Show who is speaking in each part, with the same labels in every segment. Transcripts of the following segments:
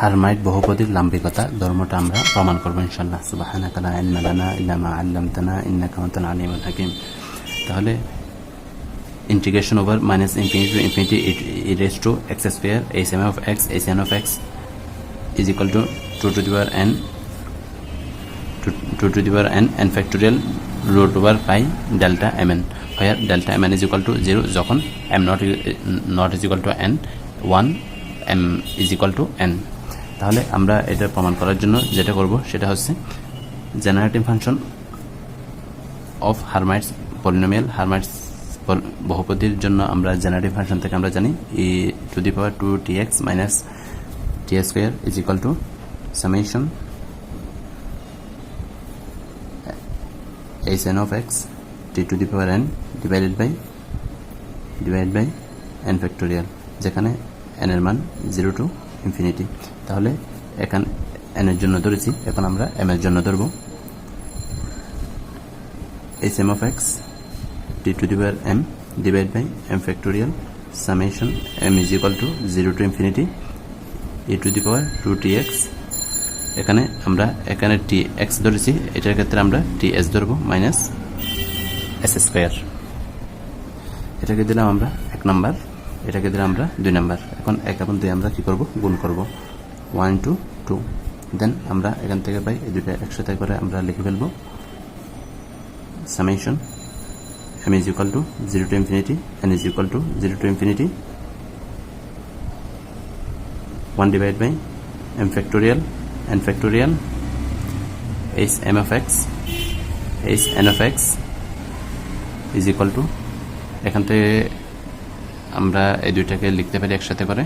Speaker 1: Hermite বহুপদীর লাম্বিকতা ধর্মটা আমরা প্রমাণ করব ইনশাল্লাহ তাহলে integration over minus infinity infinity it is to X square H M of X H N of X is equal to two to the power N two to the power N N factorial root over pi delta M N fire delta M N is equal to zero যখন M not not is equal to N one M is equal to N তাহলে আমরা এটা প্রমাণ করার জন্য যেটা করব সেটা হচ্ছে generative function of Hermite's polynomial Hermite's বহুপদীর জন্য আমরা জেনারেটিভ ফাংশন থেকে আমরা জানি E to the power two T X minus T square is equal to summation H N of X T to the power N divided by divide by N factorial যেখানে N এর মান zero to infinity তাহলে এখানে N এর জন্য ধরেছি, এখন আমরা এম এর জন্য ধরব। H M of X t to the power m divided by m factorial summation m to zero to 0 E to e to the power 2tx এখানে আমরা এখানে টি এক্স ধরেছি, এটার ক্ষেত্রে আমরা টি এস ধরবো মাইনাস এস স্কোয়ার এটাকে দিলাম আমরা এক নাম্বার এটাকে দিলাম আমরা দুই নাম্বার এখন এক এবং দুই আমরা কি করব? গুণ করব। ওয়ান টু টু দেন আমরা এখান থেকে পাই, এই দুটা একসাথে করে আমরা লিখে ফেলব। Summation m is equal to zero to infinity n is equal to zero to infinity one divide by m factorial n factorial H m of x H n of x is equal to এখান থেকে আমরা এই দুইটাকে লিখতে পারি একসাথে করে।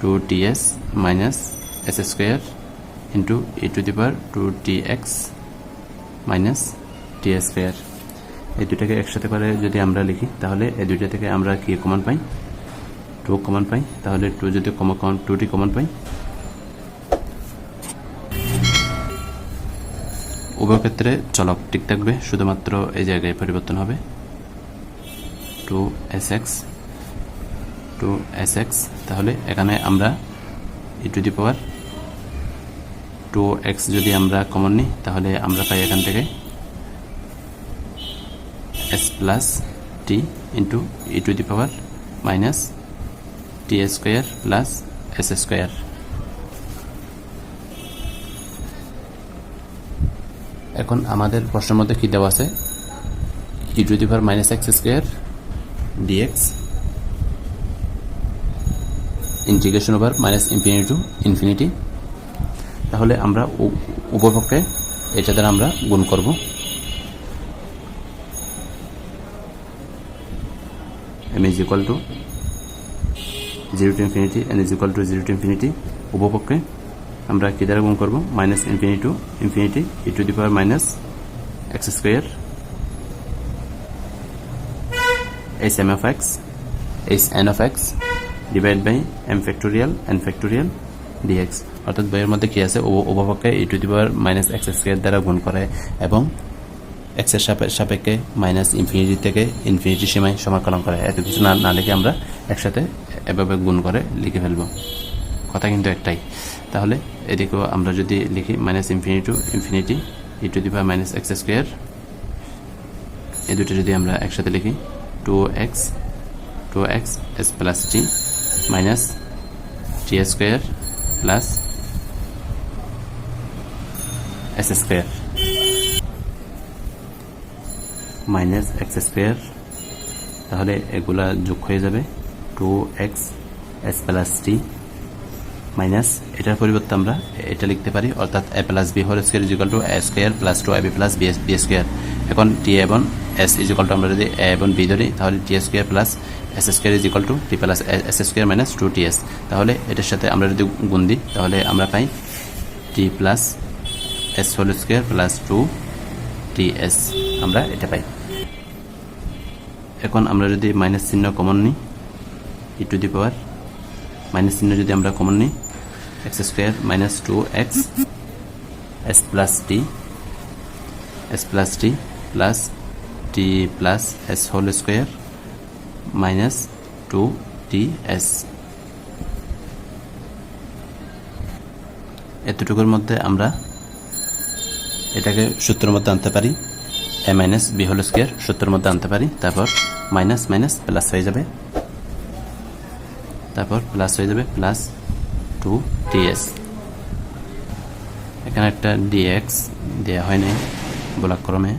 Speaker 1: Two t s minus s square into e to the power two t x minus t square এই দুটাকে একসাথে করে যদি আমরা লিখি, তাহলে এই দুইটা থেকে আমরা কি কমন পাই? টু কমন পাই। তাহলে টু যদি common common two t common পাই। উভয় ক্ষেত্রে চলক ঠিক থাকবে, শুধুমাত্র এই জায়গায় পরিবর্তন হবে। Two s x two s x, তাহলে এখানে আমরা e to the power two x যদি আমরা কমন নিই, তাহলে আমরা পাই এখান থেকে s plus t into e to the power minus t square plus s square এখন আমাদের প্রশ্নের মধ্যে কি দেওয়া আছে? E to the power minus x square dx integration over minus infinity to infinity তাহলে আমরা উপপক্ষে এটা দ্বারা আমরা গুণ করব। M is equal to 0 to infinity, n is equal to 0 to infinity উপপক্ষে আমরা কি দ্বারা গুণ করব? Minus infinity to infinity e to the power minus x square H m of x H n of x divide by m factorial n factorial dx অর্থাৎ বইয়ের মধ্যে কি আছে? উপপক্ষে e to the power minus x square দ্বারা গুণ করে এবং এক্সের সাপেক্ষে মাইনাস ইনফিনিটি থেকে ইনফিনিটি সীমায় সমাকলন করে। এত কিছু না না লিখে আমরা একসাথে এভাবে গুণ করে লিখে ফেলব। কথা কিন্তু একটাই। তাহলে এদিকেও আমরা যদি লিখি minus infinity to infinity e to the power minus x square এই দুটো যদি আমরা একসাথে লিখি two x two x s plus t minus t square plus s square minus x square. তাহলে এগুলা যোগ হয়ে যাবে two x s plus t. Minus এটার পরিবর্তে আমরা এটা লিখতে পারি, অর্থাৎ a plus b whole square is equal to a square plus two a b plus b square এখন টি এবং এস ইজিকাল টু আমরা যদি এ এবং বি ধরি, তাহলে t square plus s square is equal to t plus s square minus two t s তাহলে এটার সাথে আমরা যদি গুণ দিই, তাহলে আমরা পাই t plus s whole square plus two t s আমরা এটা পাই। এখন আমরা যদি মাইনাস চিহ্ন কমন নিই ই টু দি পাওয়ার মাইনাস চিহ্ন যদি আমরা কমন নিই two x s plus t s plus t plus t plus s whole square minus two t s এতটুকুর মধ্যে আমরা এটাকে সূত্রের মধ্যে আনতে পারি। A minus b whole square সূত্রের মধ্যে আনতে পারি। তারপর মাইনাস মাইনাস প্লাস হয়ে যাবে। তারপর প্লাস হয়ে যাবে প্লাস টু টিএস এখানে একটা ডিএক্স দেওয়া হয় নাই ব্লকক্রমে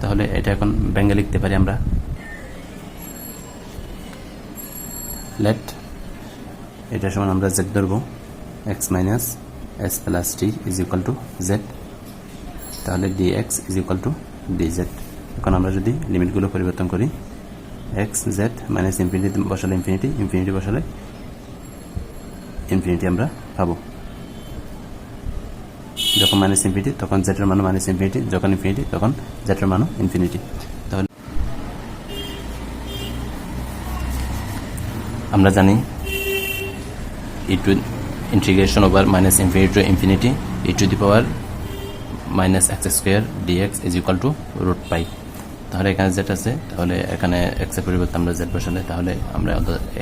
Speaker 1: তাহলে এটা এখন ব্যাঙ্গে লিখতে পারি আমরা। লেট এটা সমান আমরা জেড ধরবো। X minus s plus t is equal to z তাহলে d x is equal to d z এখন আমরা যদি লিমিটগুলো পরিবর্তন করি এক্স জেড মাইনাস ইনফিনিটি বসালে ইনফিনিটি ইনফিনিটি বসালে ইনফিনিটি আমরা পাবো। যখন মাইনাস ইনফিনিটি তখন জেটের মানও মাইনাস ইনফিনিটি যখন ইনফিনিটি তখন জেটের মানও ইনফিনিটি তাহলে আমরা জানি e to integration over minus infinity to infinity e to the power minus x square dx is equal to root pi তাহলে এখানে জেড আছে, তাহলে এখানে এক্সের পরিবর্তে আমরা জেড বসালে তাহলে আমরা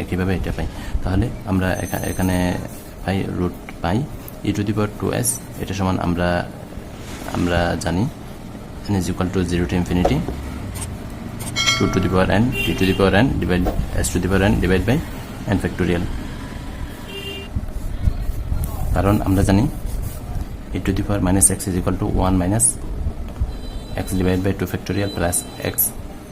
Speaker 1: একইভাবে এটা পাই। তাহলে আমরা এখানে পাই root pi e to the power two s এটা সমান আমরা আমরা জানি n is equal to zero to infinity two to the power n t to the power n divide s to the power n divide by n factorial কারণ আমরা জানি e to the power minus x is equal to 1 minus x divided by 2 factorial plus x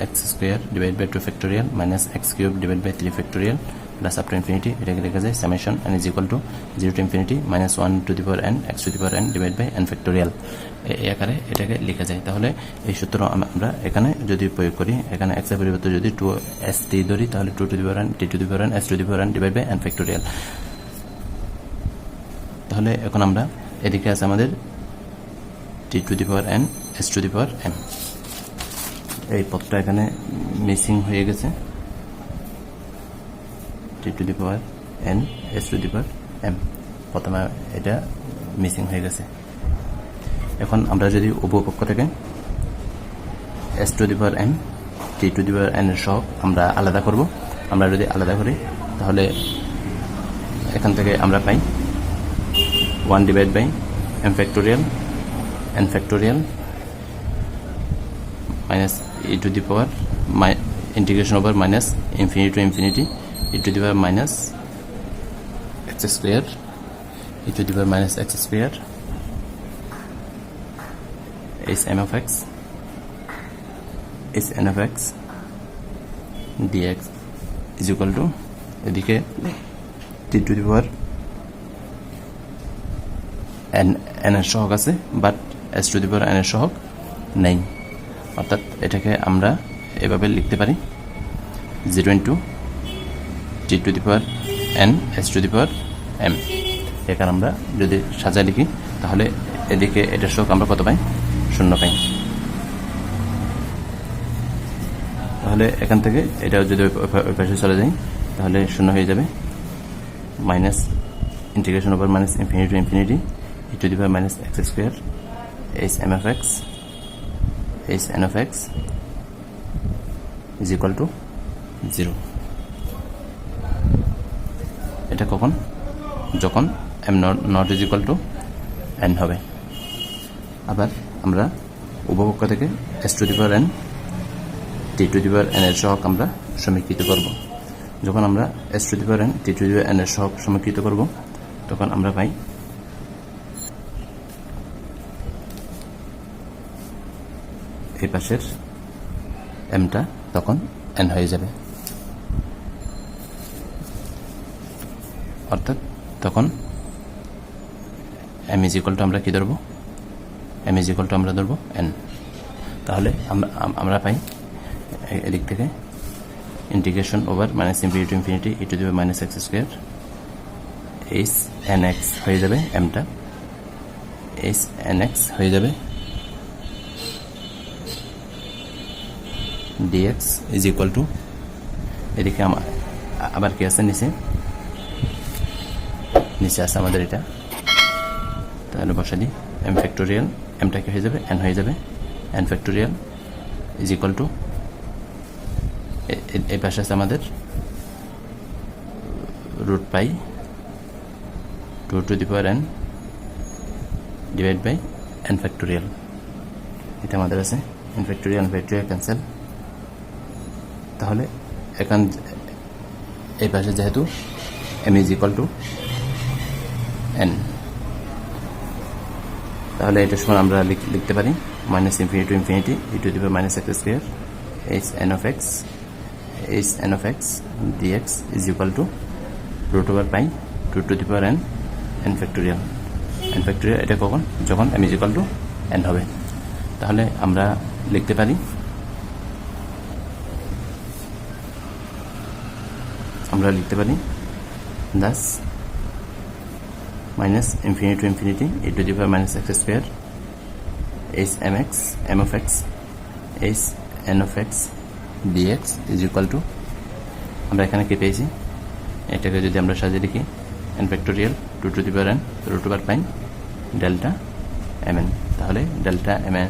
Speaker 1: x square divided by 2 factorial minus x cube divided by 3 factorial plus up to infinity এটাকে লেখা যায় summation n is equal to 0 to infinity minus 1 to the power n x to the power n divided by n factorial এই আকারে এটাকে লেখা যায় তাহলে এই সূত্র আমরা এখানে যদি প্রয়োগ করি এখানে x এর পরিবর্তে যদি 2 s t ধরি তাহলে 2 to the power n t to the power n s to the power n divided by n factorial তাহলে এখন আমরা এদিকে আছে আমাদের t to the power n s to the power m. এই পদটা এখানে মিসিং হয়ে গেছে। T to the power n s to the power m. প্রথমে এটা মিসিং হয়ে গেছে। এখন আমরা যদি উপপক্ষ থেকে s to the power m t to the power n এর সহ আমরা আলাদা করব। আমরা যদি আলাদা করি, তাহলে এখান থেকে আমরা পাই। 1 divided by m factorial n factorial minus e to the power my integration over minus infinity to infinity e to the power minus x square e to the power minus x square is m of x is n of x dx is equal to এদিকে t to the power n n এর সহগ আছে but s to the power n এর সহগ নেই অর্থাৎ এটাকে আমরা এভাবে লিখতে পারি। Zero into t to the power n, s to the power m. এখানে আমরা যদি সাজায় লিখি, তাহলে এদিকে এটার সহগ আমরা কত পাই? শূন্য পাই। তাহলে এখান থেকে এটা যদি ওই পাশে চলে যাই, তাহলে শূন্য হয়ে যাবে। Minus integration over minus infinity infinity e to the power minus x square is m of x is n of x is equal to 0 এটা কখন যখন not not is equal to n হবে আবার আমরা উপপক্ষ থেকে s to the power n t to the power n এর সহগ আমরা সমীকৃত করব যখন আমরা to the power n t to the power n এর সহগ সমীকৃত করব তখন আমরা পাই এই পাশের এমটা তখন এন হয়ে যাবে। অর্থাৎ তখন এম ইজ ইকুয়াল টু আমরা কি ধরবো? এম ইজ ইকুয়াল টু আমরা ধরবো এন তাহলে আমরা আমরা পাই এদিক থেকে integration over minus infinity to infinity e to দিবে minus x square H n x হয়ে যাবে এমটা এইচ এন এক্স হয়ে যাবে ডিএক্স ইজ ইকুয়াল টু এদিকে আমার, আবার কি আছে নিচে? নিচে আছে আমাদের এটা। তাহলে বসা দিই। এম ফ্যাক্টোরিয়াল এমটা কি হয়ে যাবে? এন হয়ে যাবে। N factorial is equal to এই পাশে আছে আমাদের root pi 2 to the power n divide by n factorial এটা আমাদের আছে। n ফ্যাক্টোরিয়াল ফ্যাক্টোরিয়াল ক্যান্সেল তাহলে এখান এই পাশে যেহেতু m is equal to n তাহলে এটা সময় আমরা লিখ- লিখতে পারি minus infinity to infinity e to the power minus x square H n of x H n of x dx is equal to root over pi two to the power n n factorial n factorial এটা কখন? যখন m is equal to n হবে। তাহলে আমরা লিখতে পারি আমরা লিখতে পারি। Thus minus infinity to infinity e to the power minus x square h mx, m of x h n of x dx is equal to আমরা এখানে কি পেয়েছি? এটাকে যদি আমরা সাজিয়ে লিখি n factorial two to the n root over pi n delta m n তাহলে delta m n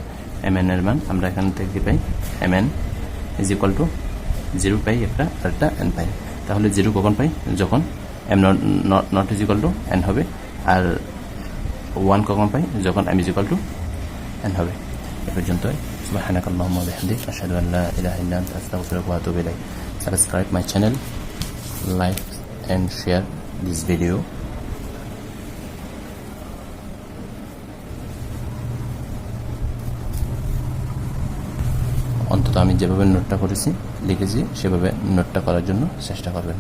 Speaker 1: m n এর মান আমরা এখান থেকে পাই? M n is equal to zero পাই একটা আর একটা এন পাই তাহলে জিরো কখন পাই যখন M not not is equal to N হবে আর ওয়ান কখন পাই যখন M is equal to N হবে এ পর্যন্ত سبحانك اللهم وبحمدك أشهد أن لا إله إلا أنت أستغفرك وأتوب إليك subscribe my channel like and share this video অন্তত আমি যেভাবে নোটটা করেছি লিখেছি সেভাবে নোটটা করার জন্য চেষ্টা করবেন।